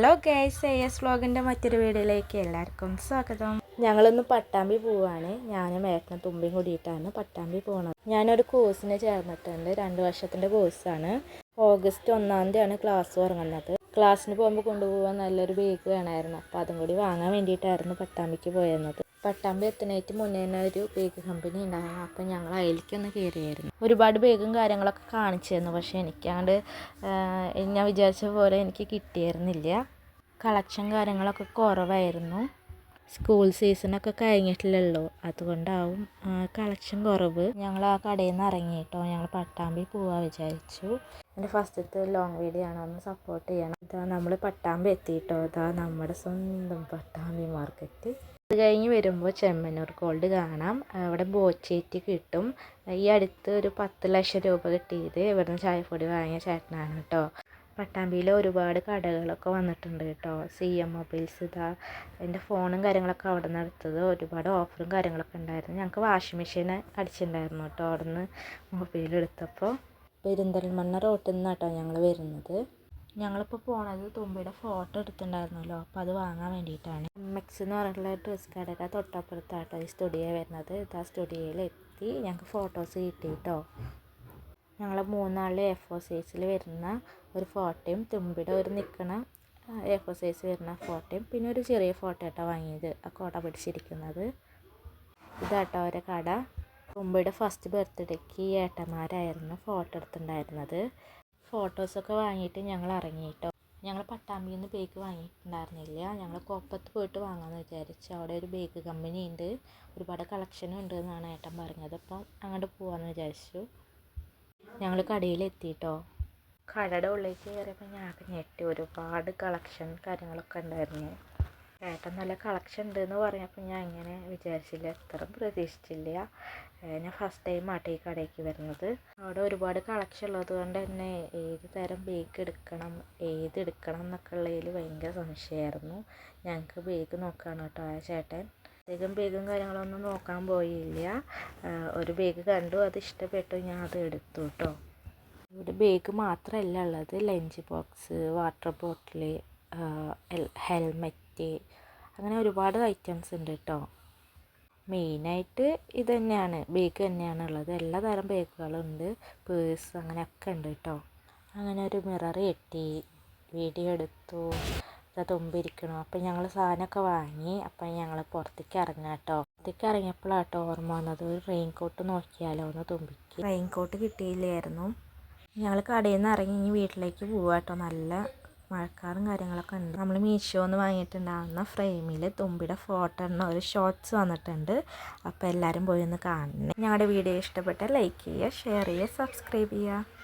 Hello guys A S വ്ളോഗിന്റെ മറ്റൊരു വീഡിയോയിലേക്ക് എല്ലാവർക്കും സ്വാഗതം. ഞങ്ങളിന്ന് പട്ടാമ്പി പോവാണ്. ഞാനും ഏട്ടനും തുമ്പിയും കൂടിയിട്ടാണ് പട്ടാമ്പി പോകുന്നത് ഞാനൊരു കോഴ്സിന് ചേർന്നിട്ടുണ്ട്. രണ്ട് വർഷത്തിന്റെ കോഴ്സാണ് ഓഗസ്റ്റ് ഒന്നാം തീയതിയാണ് ക്ലാസ് തുടങ്ങുന്നത് ക്ലാസ്സിന് പോകുമ്പോൾ കൊണ്ടുപോകാൻ നല്ലൊരു ബേഗ് വേണമായിരുന്നു അപ്പോൾ അതും കൂടി വാങ്ങാൻ വേണ്ടിയിട്ടായിരുന്നു പട്ടാമ്പിക്ക് പോയിരുന്നത്. പട്ടാമ്പി എത്തുന്നതിന് മുന്നേ തന്നെ ഒരു ബേഗ് കമ്പനി ഉണ്ടായിരുന്നു. അപ്പോൾ ഞങ്ങൾ അതിലേക്കൊന്ന് കയറിയായിരുന്നു ഒരുപാട് ബേഗും കാര്യങ്ങളൊക്കെ കാണിച്ചു തന്നു പക്ഷേ എനിക്കാണ്ട് ഞാൻ വിചാരിച്ച പോലെ എനിക്ക് കിട്ടിയിരുന്നില്ല. കളക്ഷൻ കാര്യങ്ങളൊക്കെ കുറവായിരുന്നു. സ്കൂൾ സീസണൊക്കെ കഴിഞ്ഞിട്ടില്ലല്ലോ. അതുകൊണ്ടാവും കളക്ഷൻ കുറവ്. ഞങ്ങൾ ആ കടയിൽ നിന്ന് ഇറങ്ങി ഇറങ്ങിയിട്ടോ ഞങ്ങൾ പട്ടാമ്പി പോവാൻ വിചാരിച്ചു. എന്റെ ഫസ്റ്റത്തെ ലോങ് വീഡിയോ ആണ്. ഒന്ന് സപ്പോർട്ട് ചെയ്യണം. ഇതാ നമ്മൾ പട്ടാമ്പി എത്തിയിട്ടോ ഇതാ നമ്മുടെ സ്വന്തം പട്ടാമ്പി മാർക്കറ്റ് അത് കഴിഞ്ഞ് വരുമ്പോൾ ചെമ്മന്നൂർ ഗോൾഡ് കാണാം. അവിടെ ബോച്ചേറ്റ് കിട്ടും. ഈ അടുത്ത് ഒരു പത്ത് ലക്ഷം രൂപ കിട്ടിയത്. ഇവിടുന്ന് ചായപ്പൊടി വാങ്ങിയ ചേട്ടനാണ് കേട്ടോ. പട്ടാമ്പിയിൽ ഒരുപാട് കടകളൊക്കെ വന്നിട്ടുണ്ട് കേട്ടോ. സി എം മൊബൈൽസ് ഇതാ. എന്റെ ഫോണും കാര്യങ്ങളൊക്കെ അവിടെ നിന്ന് എടുത്തത്. ഒരുപാട് ഓഫറും കാര്യങ്ങളൊക്കെ ഉണ്ടായിരുന്നു. ഞങ്ങൾക്ക് വാഷിംഗ് മെഷീൻ അടിച്ചിട്ടുണ്ടായിരുന്നു കേട്ടോ അവിടെ നിന്ന് മൊബൈൽ എടുത്തപ്പോൾ. പെരിന്തൽമണ്ണ റോട്ടിൽ നിന്നാണ് കേട്ടോ ഞങ്ങൾ വരുന്നത്. ഞങ്ങളിപ്പോൾ പോണത് തുമ്പിയുടെ ഫോട്ടോ എടുത്തിട്ടുണ്ടായിരുന്നല്ലോ. അപ്പോൾ അത് വാങ്ങാൻ വേണ്ടിയിട്ടാണ്. എം എക്സ് എന്ന് പറഞ്ഞിട്ടുള്ള ഡ്രസ് കടയുടെ തൊട്ടപ്പുറത്താട്ടോ ഈ സ്റ്റുഡിയോ വരുന്നത്. ആ സ്റ്റുഡിയോയിൽ എത്തി. ഞങ്ങൾക്ക് ഫോട്ടോസ് കിട്ടി കേട്ടോ. ഞങ്ങൾ മൂന്നാളിൽ എ ഫോർ സൈസിൽ വരുന്ന ഒരു ഫോട്ടോയും തുമ്പിയുടെ ഒരു നിൽക്കണ എ ഫോർ സൈസ് വരുന്ന ഫോട്ടോയും പിന്നെ ഒരു ചെറിയ ഫോട്ടോ ആട്ടോ വാങ്ങിയത്. ആ കോട പിടിച്ചിരിക്കുന്നത്. ഇതാട്ടോ ഒരു കട. തുമ്പിയുടെ ഫസ്റ്റ് ബർത്ത്ഡേക്ക് ഈ ഏട്ടന്മാരായിരുന്നു ഫോട്ടോ എടുത്തിട്ടുണ്ടായിരുന്നത്. ഫോട്ടോസൊക്കെ വാങ്ങിയിട്ട് ഞങ്ങൾ ഇറങ്ങിയിട്ടോ ഞങ്ങൾ പട്ടാമ്പിയിൽ നിന്ന് ബേക്ക് വാങ്ങിയിട്ടുണ്ടായിരുന്നില്ല. ഞങ്ങൾ കോപ്പത്ത് പോയിട്ട് വാങ്ങാമെന്ന് വിചാരിച്ചു അവിടെ ഒരു ബേക്ക് കമ്പനി ഉണ്ട്. ഒരുപാട് കളക്ഷനും ഉണ്ട് എന്നാണ് ഏട്ടൻ പറഞ്ഞത്. അപ്പം അങ്ങോട്ട് പോകാമെന്ന് വിചാരിച്ചു. ഞങ്ങൾ കടയിൽ എത്തിയിട്ടോ കടയുടെ ഉള്ളിലേക്ക് കയറിയപ്പോൾ ഞാൻ ഞെട്ടി. ഒരുപാട് കളക്ഷൻ കാര്യങ്ങളൊക്കെ ഉണ്ടായിരുന്നു. ഏട്ടൻ നല്ല കളക്ഷൻ ഉണ്ടെന്ന് പറഞ്ഞപ്പോൾ ഞാൻ ഇങ്ങനെ വിചാരിച്ചില്ല. എത്ര പ്രതീക്ഷിച്ചില്ല. ഞാൻ ഫസ്റ്റ് ടൈം ആട്ടെ ഈ കടയ്ക്ക് വരുന്നത്. അവിടെ ഒരുപാട് കളക്ഷൻ ഉള്ളത് കൊണ്ട് തന്നെ ഏത് തരം ബേക്ക് എടുക്കണം ഏത് എടുക്കണം എന്നൊക്കെ ഉള്ളതിൽ ഭയങ്കര സംശയമായിരുന്നു. ഞങ്ങൾക്ക് ബേക്ക് നോക്കുകയാണ് കേട്ടോ ആ ചേട്ടൻ. അധികം ബേഗും കാര്യങ്ങളൊന്നും നോക്കാൻ പോയില്ല. ഒരു ബേഗ് കണ്ടു അത് ഇഷ്ടപ്പെട്ടു ഞാൻ അത് എടുത്തു കേട്ടോ ഇവിടെ ബേഗ് മാത്രമല്ല ഉള്ളത് lunch box water bottle helmet അങ്ങനെ ഒരുപാട് ഐറ്റംസ് ഉണ്ട് കേട്ടോ മെയിനായിട്ട് ഇത് തന്നെയാണ് ബേഗ് തന്നെയാണ് ഉള്ളത്. എല്ലാ തരം ബേഗുകളുണ്ട് പേഴ്സ് അങ്ങനെയൊക്കെ ഉണ്ട് കേട്ടോ അങ്ങനെ ഒരു മിറർ കെട്ടി വീഡിയോ എടുത്തു. തുമ്പിരിക്കണു. അപ്പം ഞങ്ങൾ സാധനമൊക്കെ വാങ്ങി. അപ്പം ഞങ്ങൾ പുറത്തേക്ക് ഇറങ്ങാം കേട്ടോ പുറത്തേക്ക് ഇറങ്ങിയപ്പോഴാട്ടോ ഓർമ്മ വന്നത്. ഒരു റെയിൻ കോട്ട് നോക്കിയാലോ ഒന്ന് തുമ്പിക്ക്. Rain coat കിട്ടിയില്ലായിരുന്നു. ഞങ്ങൾ കടയിൽ നിന്ന് ഇറങ്ങി ഇനി വീട്ടിലേക്ക് പോവാം കേട്ടോ നല്ല മഴക്കാറും കാര്യങ്ങളൊക്കെ ഉണ്ട്. നമ്മൾ മീഷോന്ന് വാങ്ങിയിട്ടുണ്ടാകുന്ന ഫ്രെയിമിൽ തുമ്പിയുടെ ഫോട്ടോ എണ്ണ ഒരു ഷോർട്സ് വന്നിട്ടുണ്ട്. അപ്പോൾ എല്ലാവരും പോയി ഒന്ന് കാണണേ. ഞങ്ങളുടെ വീഡിയോ ഇഷ്ടപ്പെട്ടാൽ ലൈക്ക് ചെയ്യുക ഷെയർ ചെയ്യുക സബ്സ്ക്രൈബ് ചെയ്യുക.